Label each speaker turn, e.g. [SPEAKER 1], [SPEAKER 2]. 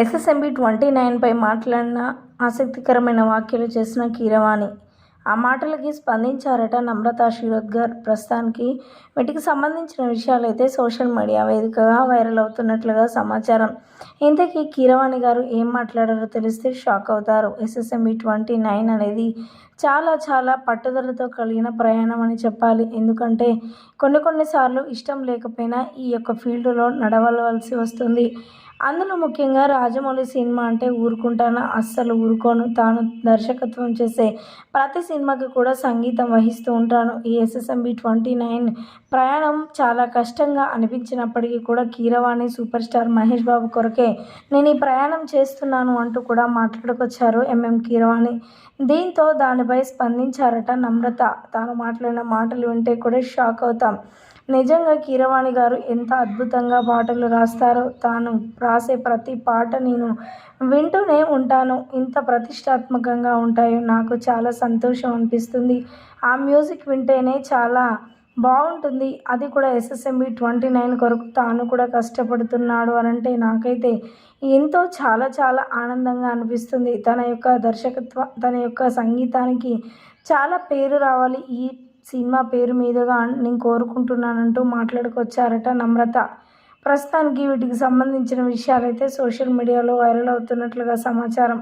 [SPEAKER 1] SSMB twenty నైన్పై మాట్లాడిన ఆసక్తికరమైన వ్యాఖ్యలు చేసిన కీరవాణి. ఆ మాటలకి స్పందించారట నమ్రత శిరోద్గర్ ప్రస్తుతానికి వీటికి సంబంధించిన విషయాలైతే సోషల్ మీడియా వేదికగా వైరల్ అవుతున్నట్లుగా సమాచారం. ఇంతకీ కీరవాణి గారు ఏం మాట్లాడారో తెలిస్తే షాక్ అవుతారు. ఎస్ఎస్ఎంబి ట్వంటీ నైన్ అనేది చాలా చాలా పట్టుదలతో కలిగిన ప్రయాణం అని చెప్పాలి. ఎందుకంటే కొన్ని కొన్నిసార్లు ఇష్టం లేకపోయినా ఈ యొక్క ఫీల్డ్లో నడవలవలసి వస్తుంది. అందులో ముఖ్యంగా రాజమౌళి సినిమా అంటే ఊరుకుంటాను అస్సలు ఊరుకోను. తాను దర్శకత్వం చేసే ప్రతి సినిమాకి కూడా సంగీతం వహిస్తూ ఉంటాను. ఈ ఎస్ఎస్ఎంబి ట్వంటీ నైన్ ప్రయాణం చాలా కష్టంగా అనిపించినప్పటికీ కూడా కీరవాణి సూపర్ స్టార్ మహేష్ బాబు కొరకే నేను ఈ ప్రయాణం చేస్తున్నాను అంటూ కూడా మాట్లాడుకొచ్చారు ఎంఎం కీరవాణి. దీంతో దానిపై స్పందించారట నమ్రత. తాను మాట్లాడిన మాటలు వింటే కూడా షాక్ అవుతాం. నిజంగా కీరవాణి గారు ఎంత అద్భుతంగా పాటలు రాస్తారో తాను రాసే ప్రతి పాట నేను వింటూనే ఉంటాను. ఇంత ప్రతిష్టాత్మకంగా ఉంటాయో నాకు చాలా సంతోషం అనిపిస్తుంది. ఆ మ్యూజిక్ వింటేనే చాలా బాగుంటుంది. అది కూడా ఎస్ఎస్ఎంబి ట్వంటీ నైన్ కొరకు తాను కూడా కష్టపడుతున్నాడు అని అంటే నాకైతే ఎంతో చాలా చాలా ఆనందంగా అనిపిస్తుంది. తన యొక్క దర్శకత్వ తన యొక్క సంగీతానికి చాలా పేరు రావాలి. ఈ సినిమా పేరు మీదుగా నేను కోరుకుంటున్నానంటూ మాట్లాడుకొచ్చారట నమ్రత. ప్రస్తుతానికి వీటికి సంబంధించిన విషయాలైతే సోషల్ మీడియాలో వైరల్ అవుతున్నట్లుగా సమాచారం.